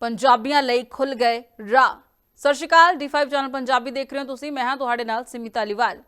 ਪੰਜਾਬੀਆਂ ਲਈ ਖੁੱਲ ਗਏ ਰਾਹ। ਸਤਿ ਸ਼੍ਰੀ ਅਕਾਲ D5 ਚੈਨਲ ਪੰਜਾਬੀ ਦੇਖ ਰਹੇ ਹੋ ਤੁਸੀਂ। ਮੈਂ ਹਾਂ ਤੁਹਾਡੇ ਨਾਲ ਸਿਮੀ ਧਾਲੀਵਾਲ।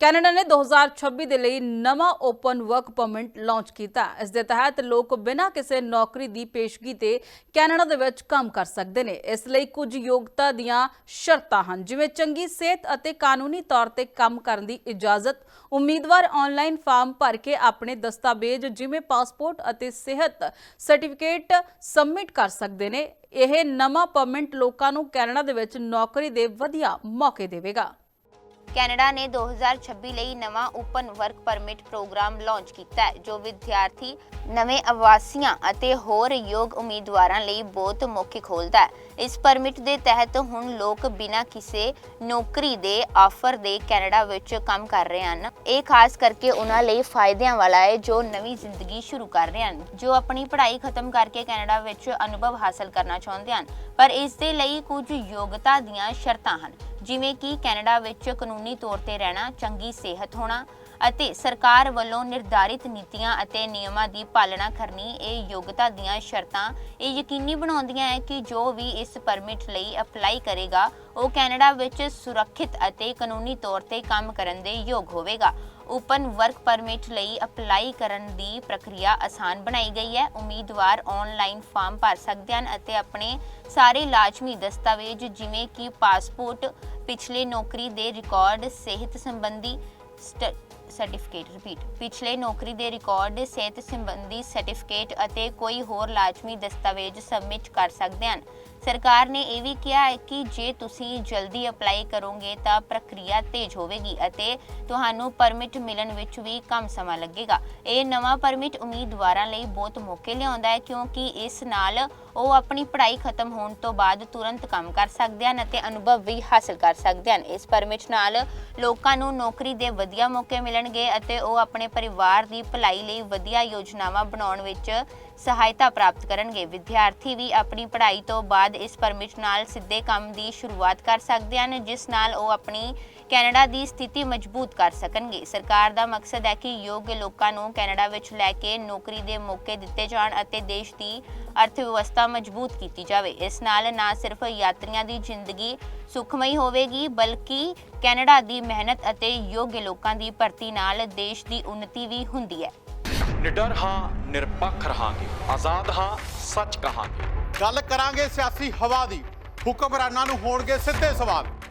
ਕੈਨੇਡਾ ਨੇ 2026 ਦੇ ਲਈ ਨਵਾਂ ਓਪਨ ਵਰਕ ਪਰਮਿਟ ਲਾਂਚ ਕੀਤਾ। ਇਸ ਦੇ ਤਹਿਤ ਲੋਕ ਬਿਨਾਂ ਕਿਸੇ ਨੌਕਰੀ ਦੀ ਪੇਸ਼ਗੀ ਤੇ ਕੈਨੇਡਾ ਦੇ ਵਿੱਚ ਕੰਮ ਕਰ ਸਕਦੇ ਨੇ। ਇਸ ਲਈ ਕੁਝ ਯੋਗਤਾ ਦੀਆਂ ਸ਼ਰਤਾਂ ਹਨ, ਜਿਵੇਂ ਚੰਗੀ ਸਿਹਤ ਅਤੇ ਕਾਨੂੰਨੀ ਤੌਰ ਤੇ ਕੰਮ ਕਰਨ ਦੀ ਇਜਾਜ਼ਤ, ਉਮੀਦਵਾਰ ਆਨਲਾਈਨ ਫਾਰਮ ਭਰ ਕੇ ਆਪਣੇ ਦਸਤਾਵੇਜ਼, ਜਿਵੇਂ ਪਾਸਪੋਰਟ ਅਤੇ ਸਿਹਤ ਸਰਟੀਫਿਕੇਟ ਸਬਮਿਟ ਕਰ ਸਕਦੇ ਨੇ। ਇਹ ਨਵਾਂ ਪਰਮਿਟ ਲੋਕਾਂ ਨੂੰ ਕੈਨੇਡਾ ਦੇ ਵਿੱਚ ਨੌਕਰੀ ਦੇ ਵਧੀਆ ਮੌਕੇ ਦੇਵੇਗਾ। ਕੈਨੇਡਾ ਨੇ 2026 ਲਈ ਨਵਾਂ open work permit program launch ਕੀਤਾ ਹੈ, ਜੋ ਵਿਦਿਆਰਥੀ, ਨਵੇਂ ਆਵਾਸੀਆਂ ਅਤੇ ਹੋਰ ਯੋਗ ਉਮੀਦਵਾਰਾਂ ਲਈ ਬਹੁਤ ਮੌਕੇ ਖੋਲਦਾ ਹੈ। ਇਸ ਪਰਮਿਟ ਦੇ ਤਹਿਤ ਹੁਣ ਲੋਕ ਬਿਨਾਂ ਕਿਸੇ ਨੌਕਰੀ ਦੇ ਆਫਰ ਦੇ ਕੈਨੇਡਾ ਵਿੱਚ ਕੰਮ ਕਰ ਰਹੇ ਹਨ। ਇਹ ਖਾਸ ਕਰਕੇ ਉਹਨਾਂ ਲਈ ਫਾਇਦਿਆਂ ਵਾਲਾ ਹੈ, ਜੋ ਨਵੀਂ ਜ਼ਿੰਦਗੀ ਸ਼ੁਰੂ ਕਰ ਰਹੇ ਹਨ, ਜੋ ਆਪਣੀ ਪੜ੍ਹਾਈ ਖਤਮ ਕਰਕੇ ਕੈਨੇਡਾ ਵਿੱਚ ਅਨੁਭਵ ਹਾਸਲ ਕਰਨਾ ਚਾਹੁੰਦੇ ਹਨ। ਪਰ ਇਸ ਦੇ ਲਈ ਕੁਝ ਯੋਗਤਾ ਦੀਆਂ ਸ਼ਰਤਾਂ ਹਨ। ਜਿਵੇਂ ਕਿ ਕੈਨੇਡਾ ਵਿੱਚ ਕਾਨੂੰਨੀ ਤੌਰ ਤੇ ਰਹਿਣਾ, ਚੰਗੀ ਸਿਹਤ ਹੋਣਾ ਅਤੇ ਸਰਕਾਰ ਵੱਲੋਂ ਨਿਰਧਾਰਿਤ ਨੀਤੀਆਂ ਅਤੇ ਨਿਯਮਾਂ ਦੀ ਪਾਲਣਾ ਕਰਨੀ ਇਹ ਯੋਗਤਾ ਦੀਆਂ ਸ਼ਰਤਾਂ ਇਹ ਯਕੀਨੀ ਬਣਾਉਂਦੀਆਂ ਹੈ ਕਿ ਜੋ ਵੀ ਇਸ ਪਰਮਿਟ ਲਈ ਅਪਲਾਈ ਕਰੇਗਾ, ਉਹ ਕੈਨੇਡਾ ਵਿੱਚ ਸੁਰੱਖਿਅਤ ਅਤੇ ਕਾਨੂੰਨੀ ਤੌਰ ਤੇ ਕੰਮ ਕਰਨ ਦੇ ਯੋਗ ਹੋਵੇਗਾ। ਓਪਨ ਵਰਕ ਪਰਮਿਟ ਲਈ ਅਪਲਾਈ ਕਰਨ ਦੀ ਪ੍ਰਕਿਰਿਆ ਆਸਾਨ ਬਣਾਈ ਗਈ ਹੈ। ਉਮੀਦਵਾਰ ਆਨਲਾਈਨ ਫਾਰਮ ਭਰ ਸਕਦੇ ਹਨ ਅਤੇ ਆਪਣੇ ਸਾਰੇ ਲਾਜ਼ਮੀ ਦਸਤਾਵੇਜ਼ ਜਿਵੇਂ ਕਿ ਪਾਸਪੋਰਟ ਪਿਛਲੇ ਨੌਕਰੀ ਦੇ ਰਿਕਾਰਡ ਸਿਹਤ ਸੰਬੰਧੀ ਸਰਟੀਫਿਕੇਟ ਰਿਪੀਟ ਪਿਛਲੇ ਨੌਕਰੀ ਦੇ ਰਿਕਾਰਡ ਸਿਹਤ ਸੰਬੰਧੀ ਸਰਟੀਫਿਕੇਟ ਅਤੇ ਕੋਈ ਹੋਰ ਲਾਜ਼ਮੀ ਦਸਤਾਵੇਜ਼ ਸਬਮਿਟ ਕਰ ਸਕਦੇ ਹਨ। ਸਰਕਾਰ ਨੇ ਇਹ ਵੀ ਕਿਹਾ ਹੈ ਕਿ ਜੇ ਤੁਸੀਂ ਜਲਦੀ ਅਪਲਾਈ ਕਰੋਗੇ ਤਾਂ ਪ੍ਰਕਿਰਿਆ ਤੇਜ਼ ਹੋਵੇਗੀ ਅਤੇ ਤੁਹਾਨੂੰ ਪਰਮਿਟ ਮਿਲਣ ਵਿੱਚ ਵੀ ਕਮ ਸਮਾਂ ਲੱਗੇਗਾ। ਇਹ ਨਵਾਂ ਪਰਮਿਟ ਉਮੀਦਵਾਰਾਂ ਲਈ ਬਹੁਤ ਮੌਕੇ ਲਿਆਉਂਦਾ ਹੈ ਕਿਉਂਕਿ ਇਸ ਨਾਲ ਉਹ ਆਪਣੀ ਪੜ੍ਹਾਈ ਖਤਮ ਹੋਣ ਤੋਂ ਬਾਅਦ ਤੁਰੰਤ ਕੰਮ ਕਰ ਸਕਦੇ ਹਨ ਅਤੇ ਅਨੁਭਵ ਵੀ ਹਾਸਲ ਕਰ ਸਕਦੇ ਹਨ। ਇਸ ਪਰਮਿਟ ਨਾਲ ਲੋਕਾਂ ਨੂੰ ਨੌਕਰੀ ਦੇ ਵਧੀਆ ਮੌਕੇ ਮਿਲਣਗੇ ਅਤੇ ਉਹ ਆਪਣੇ ਪਰਿਵਾਰ ਦੀ ਭਲਾਈ ਲਈ ਵਧੀਆ ਯੋਜਨਾਵਾਂ ਬਣਾਉਣ ਵਿੱਚ ਸਹਾਇਤਾ ਪ੍ਰਾਪਤ ਕਰਨਗੇ। ਵਿਦਿਆਰਥੀ ਵੀ ਆਪਣੀ ਪੜ੍ਹਾਈ ਤੋਂ ਬਾਅਦ ਇਸ ਪਰਮਿਟ ਨਾਲ ਸਿੱਧੇ ਕੰਮ ਦੀ ਸ਼ੁਰੂਆਤ ਕਰ ਸਕਦੇ ਹਨ, ਜਿਸ ਨਾਲ ਉਹ ਆਪਣੀ ਕੈਨੇਡਾ ਦੀ ਸਥਿਤੀ ਮਜ਼ਬੂਤ ਕਰ ਸਕਣਗੇ। ਸਰਕਾਰ ਦਾ ਮਕਸਦ ਹੈ ਕਿ ਯੋਗ ਲੋਕਾਂ ਨੂੰ ਕੈਨੇਡਾ ਵਿੱਚ ਲੈ ਕੇ ਨੌਕਰੀ ਦੇ ਮੌਕੇ ਦਿੱਤੇ ਜਾਣ ਅਤੇ ਦੇਸ਼ ਦੀ ਅਰਥ ਵਿਵਸਥਾ ਮਜ਼ਬੂਤ ਕੀਤੀ ਜਾਵੇ। ਇਸ ਨਾਲ ਨਾ ਸਿਰਫ ਯਾਤਰੀਆਂ ਦੀ ਜ਼ਿੰਦਗੀ ਸੁਖਮਈ ਹੋਵੇਗੀ ਬਲਕਿ ਕੈਨੇਡਾ ਦੀ ਮਿਹਨਤ ਅਤੇ ਯੋਗ ਲੋਕਾਂ ਦੀ ਭਰਤੀ ਨਾਲ ਦੇਸ਼ ਦੀ ਉન્નਤੀ ਵੀ ਹੁੰਦੀ ਹੈ। ਨਿਡਰ ਹਾਂ ਨਿਰਪੱਖ ਰਹਾਂਗੇ। ਆਜ਼ਾਦ ਹਾਂ ਸੱਚ ਕਹਾਂਗੇ। ਗੱਲ ਕਰਾਂਗੇ ਸਿਆਸੀ ਹਵਾ ਦੀ। ਹੁਕਮਰਾਨਾਂ ਨੂੰ ਹੋਣਗੇ ਸਿੱਧੇ ਸਵਾਲ।